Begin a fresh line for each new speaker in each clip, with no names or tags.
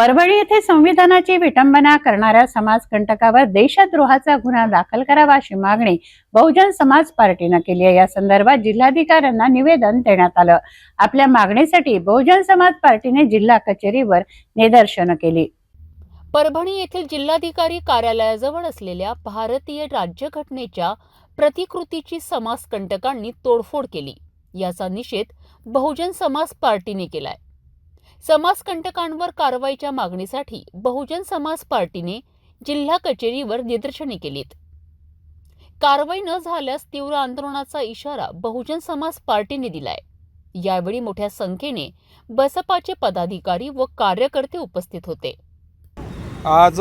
परभणी येथे संविधानाची विटंबना करणाऱ्या समाजकंटकावर देशद्रोहाचा गुन्हा दाखल करावा अशी मागणी बहुजन समाज पार्टीनं केली आहे. या संदर्भात जिल्हाधिकाऱ्यांना निवेदन देण्यात आलं. आपल्या मागणीसाठी बहुजन समाज पार्टीने जिल्हा कचेरीवर निदर्शनं केली.
परभणी येथील जिल्हाधिकारी कार्यालयाजवळ असलेल्या भारतीय राज्यघटनेच्या प्रतिकृतीची समाजकंटकांनी तोडफोड केली. याचा निषेध बहुजन समाज पार्टीने केलाय. समाजकंटकांवर कारवाईच्या मागणीसाठी बहुजन समाज पार्टीने जिल्हा कचेरीवर निदर्शने केलीत. कारवाई न झाल्यास तीव्र आंदोलनाचा इशारा बहुजन समाज पार्टीने दिलाय. यावेळी मोठ्या संख्येने बसपाचे पदाधिकारी व कार्यकर्ते उपस्थित होते.
आज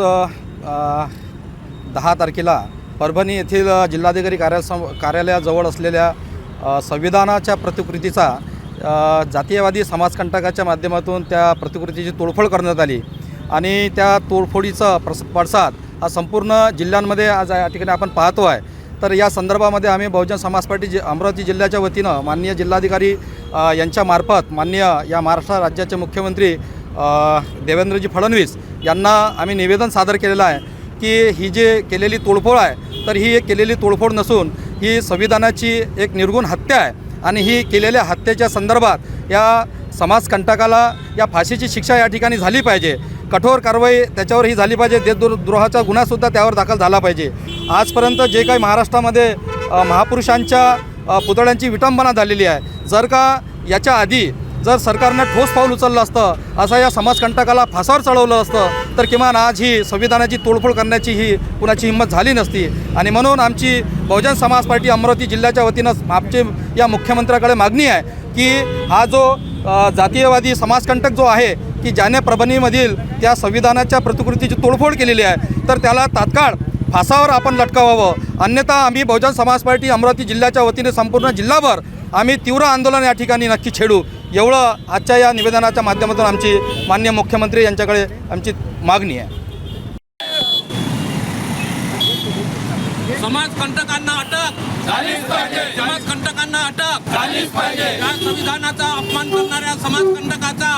दहा तारखेला परभणी येथील जिल्हाधिकारी कार्यासम कार्यालयाजवळ असलेल्या संविधानाच्या प्रतिकृतीचा जातीयवादी समाजकंटकाच्या माध्यमातून त्या प्रतिकृतीची तोडफोड करण्यात आली आणि त्या तोडफोडीचा प्रस पडसाद हा संपूर्ण जिल्ह्यांमध्ये आज या ठिकाणी आपण पाहतो आहे. तर या संदर्भामध्ये आम्ही बहुजन समाज पार्टी जि अमरावती जिल्ह्याच्या वतीनं माननीय जिल्हाधिकारी यांच्यामार्फत माननीय या महाराष्ट्र राज्याचे मुख्यमंत्री देवेंद्रजी फडणवीस यांना आम्ही निवेदन सादर केलेलं आहे की ही जी केलेली तोडफोड आहे तर ही एक केलेली तोडफोड नसून ही संविधानाची एक निर्गुण हत्या आहे. आणि ही केलेल्या हत्येच्या संदर्भात या समाजकंटकाला या फाशीची शिक्षा या ठिकाणी झाली पाहिजे. कठोर कारवाई त्याच्यावर ही झाली पाहिजे. देशद्रोहाचा गुन्हासुद्धा त्यावर दाखल झाला पाहिजे. आजपर्यंत जे काही महाराष्ट्रामध्ये महापुरुषांच्या पुतळ्यांची विटंबना झालेली आहे. जर का याच्या आधी जर सरकारनं ठोस पाऊल उचललं असतं असं या समाजकंटकाला फासावर चढवलं असतं तर किमान आज ही संविधानाची तोडफोड करण्याची ही कुणाची हिंमत झाली नसती. आणि म्हणून आमची बहुजन समाज पार्टी अमरावती जिल्ह्याच्या वतीनं आमचे या मुख्यमंत्र्याकडे मागणी आहे की हा जो जातीयवादी समाजकंटक जो आहे की ज्याने परभणीमधील त्या संविधानाच्या प्रतिकृतीची तोडफोड केलेली आहे तर त्याला तात्काळ फासावर आपण लटकावावं. अन्यथा आम्ही बहुजन समाज पार्टी अमरावती जिल्ह्याच्या वतीने संपूर्ण जिल्हाभर आम्ही तीव्र आंदोलन या ठिकाणी नक्की छेडू. एवढं आजच्या या निवेदनाच्या माध्यमातून आमची मान्य मुख्यमंत्री यांच्याकडे आमची मागणी आहे.
समाजकंटकांना अटक. झालीच पाहिजे. समाजकंटकांना अटक. झालीच पाहिजे. या संविधानाचा अपमान करणाऱ्या समाजकंटकाचा.